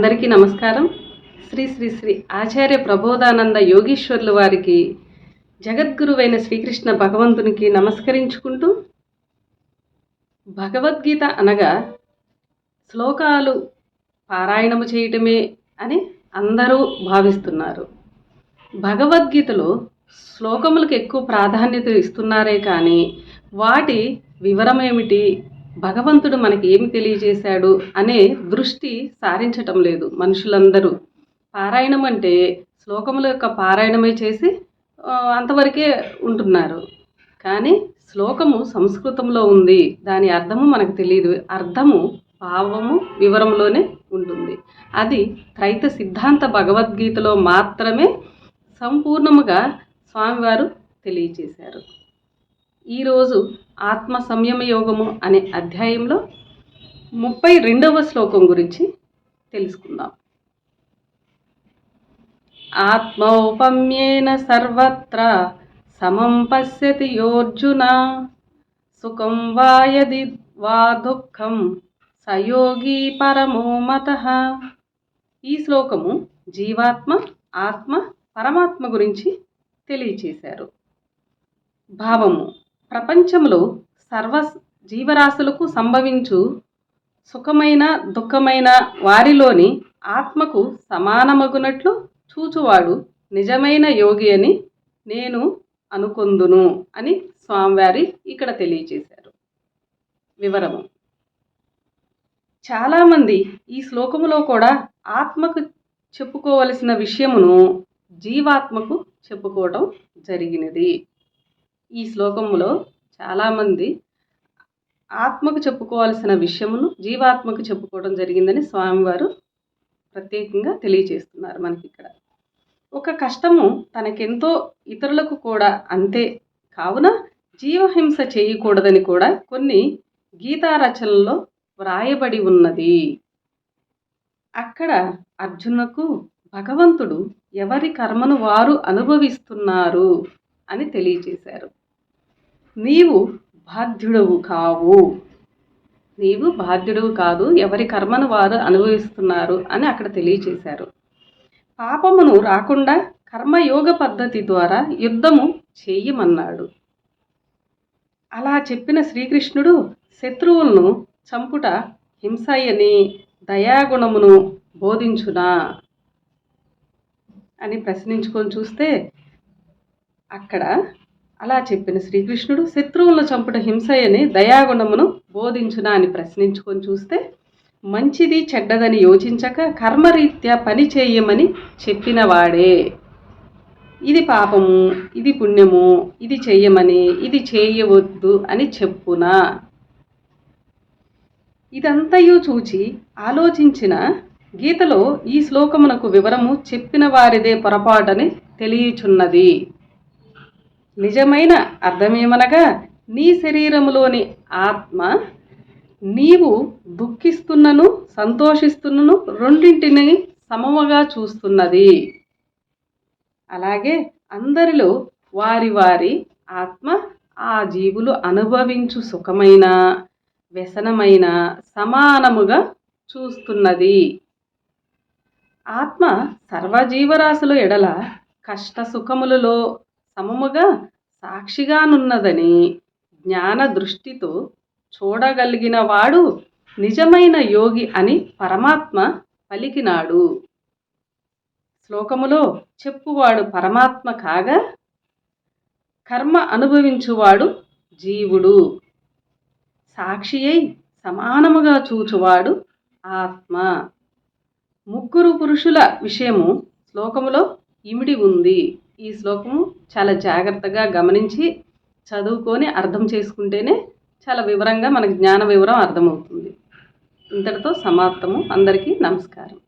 అందరికీ నమస్కారం. శ్రీ శ్రీ శ్రీ ఆచార్య ప్రబోధానంద యోగీశ్వర్లు వారికి జగద్గురువైన శ్రీకృష్ణ భగవంతునికి నమస్కరించుకుంటూ భగవద్గీత అనగా శ్లోకాలు పారాయణము చేయటమే అని అందరూ భావిస్తున్నారు. భగవద్గీతలో శ్లోకములకు ఎక్కువ ప్రాధాన్యత ఇస్తున్నారే కానీ వాటి వివరమేమిటి? భగవంతుడు మనకి ఏమి తెలియజేశాడు అనే దృష్టి సారించటం లేదు మనుషులందరూ. పారాయణం అంటే శ్లోకముల యొక్క పారాయణమే చేసి అంతవరకే ఉంటున్నారు. కానీ శ్లోకము సంస్కృతంలో ఉంది. దాని అర్థము మనకు తెలియదు. అర్థము భావము వివరంలోనే ఉంటుంది. అది త్రైత సిద్ధాంత భగవద్గీతలో మాత్రమే సంపూర్ణముగా స్వామివారు తెలియచేశారు ఈరోజు ఆత్మ సంయమ యోగము అనే అధ్యాయంలో ముప్పై రెండవ శ్లోకం గురించి తెలుసుకుందాం. ఆత్మౌపమ్యేన సర్వత్ర సమం పశ్యతి యోర్జున సుఖం వాయది వా దుఃఖం సయోగి పరమో మత. ఈ శ్లోకము జీవాత్మ ఆత్మ పరమాత్మ గురించి తెలియచేశారు. భావము ప్రపంచంలో సర్వ జీవరాశులకు సంభవించు సుఖమైన దుఃఖమైన వారిలోని ఆత్మకు సమానమగునట్లు చూచువాడు నిజమైన యోగి అని నేను అనుకొందును అని స్వామివారి ఇక్కడ తెలియచేశారు. వివరము. చాలామంది ఈ శ్లోకములో కూడా ఆత్మకు చెప్పుకోవలసిన విషయమును జీవాత్మకు చెప్పుకోవటం జరిగినది. ఈ శ్లోకములో చాలామంది ఆత్మకు చెప్పుకోవాల్సిన విషయమును జీవాత్మకు చెప్పుకోవడం జరిగిందని స్వామివారు ప్రత్యేకంగా తెలియజేస్తున్నారు మనకి ఇక్కడ ఒక కష్టము తనకెంతో ఇతరులకు కూడా అంతే. కావున జీవహింస చేయకూడదని కూడా కొన్ని గీతా రచనల్లో వ్రాయబడి ఉన్నది. అక్కడ అర్జునకు భగవంతుడు ఎవరి కర్మను వారు అనుభవిస్తున్నారు అని తెలియజేశారు నీవు బాధ్యుడవు కావు. నీవు బాధ్యుడవు కాదు ఎవరి కర్మను వారు అనుభవిస్తున్నారు అని అక్కడ తెలియచేశారు. పాపమును రాకుండా కర్మయోగ పద్ధతి ద్వారా యుద్ధము చేయమన్నాడు. అలా చెప్పిన శ్రీకృష్ణుడు శత్రువులను చంపుట హింసయని దయాగుణమును బోధించునా? అని ప్రశ్నించుకొని చూస్తే అక్కడ అలా చెప్పిన శ్రీకృష్ణుడు శత్రువులను చంపుట హింసయని దయాగుణమును బోధించునా అని ప్రశ్నించుకొని చూస్తే మంచిది చెడ్డదని యోచించక కర్మరీత్యా పని చేయమని చెప్పినవాడే. ఇది పాపము ఇది పుణ్యము ఇది చెయ్యమని ఇది చేయవద్దు అని చెప్పునా. ఇదంతయు చూచి ఆలోచించిన గీతలో ఈ శ్లోకమునకు వివరము చెప్పిన వారిదే పొరపాటని తెలియచున్నది. నిజమైన అర్థమేమనగా నీ శరీరములోని ఆత్మ నీవు దుఃఖిస్తున్నను సంతోషిస్తున్నను రెండింటిని సమముగా చూస్తున్నది. అలాగే అందరిలో వారి వారి ఆత్మ ఆ జీవులు అనుభవించు సుఖమైన వ్యసనమైన సమానముగా చూస్తున్నది. ఆత్మ సర్వజీవరాశుల ఎడల కష్ట సుఖములలో సమముగా సాక్షిగానున్నదని జ్ఞాన దృష్టితో చూడగలిగిన వాడు నిజమైన యోగి అని పరమాత్మ పలికినాడు. శ్లోకములో చెప్పువాడు పరమాత్మ కాగా కర్మ అనుభవించువాడు జీవుడు. సాక్షి అయి సమానముగా చూచువాడు ఆత్మ. ముగ్గురు పురుషుల విషయము శ్లోకములో ఇమిడి ఉంది. ఈ శ్లోకము చాలా జాగ్రత్తగా గమనించి చదువుకొని అర్థం చేసుకుంటేనే చాలా వివరంగా మనకు జ్ఞాన వివరం అర్థమవుతుంది. ఇంతటితో సమాప్తము. అందరికీ నమస్కారం.